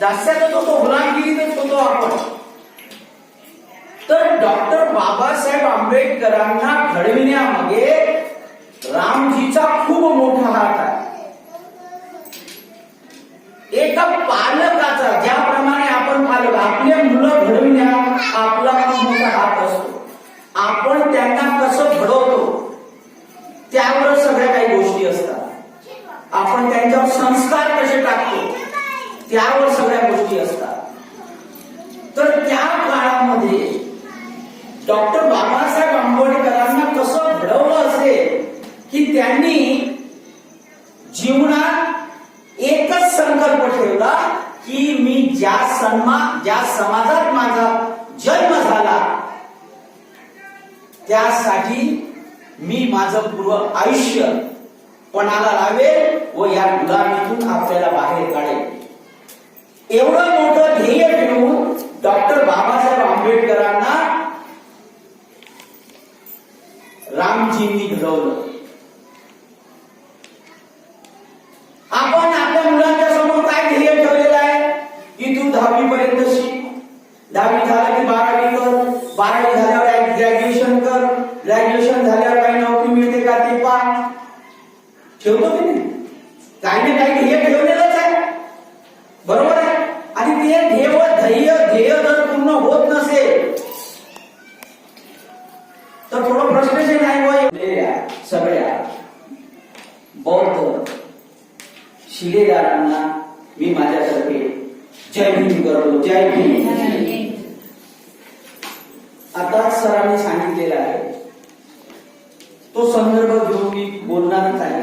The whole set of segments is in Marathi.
दास्याचा तो तो गुलामगिरीतच होतो आपण. तर डॉक्टर बाबासाहेब आंबेडकरांना घडविण्यामध्ये रामजीचा खूप मोठा हात आहे. एका पालकाचा ज्याप्रमाणे आपण पालक आपले मुलं घडविण्यात आपला खूप मोठा हात असतो. आपण त्यांना कसं घडवतो त्यावर सगळ्या काही गोष्टी असतात. आपण त्यांच्यावर संस्कार कसे टाकतो त्यावर सगळ्या गोष्टी असतात. तर त्या काळामध्ये डॉक्टर बाबासाहेब आंबेडकरांना कसं घडवलं असेल की त्यांनी जीवनात एकच संकल्प ठेवला की मी ज्या सन्मा ज्या समाजात माझा जन्म झाला त्यासाठी मी माझं पूर्व आयुष्य पणाला लावेल व या गुलामीतून आपल्याला बाहेर काढेल. एवढं मोठं ध्येय ठेवून डॉक्टर बाबासाहेब आंबेडकरांना रामजींनी घडवलं. आपण आपल्या मुलांच्या समोर काय ध्येय ठेवलेलं आहे? की तू दहावी पर्यंत शिक. दहावी झालं की बारावी कर. बारावी झाल्यावर ग्रॅज्युएशन कर. ग्रॅज्युएशन झाल्यावर काही नोकरी मिळते का ते पाठ ठेवतो की नाही? काही ना काही ध्येय ठेवलेलं आहे बरोबर आहे आणि ते ध्येय ध्येय जर पूर्ण होत नसेल तर थोडं फ्रस्ट्रेशन आहे बुवा. सगळ्या बौद्ध शिलेदारांना मी माझ्यातर्फे जय भीम करतो जय भीम. आता सरांनी सांगितलेला आहे तो संदर्भ घेऊन मी बोलणारच आहे.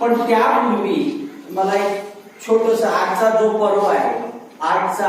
पण त्यापूर्वी मला एक छोटस आजचा जो पर्व आहे आजचा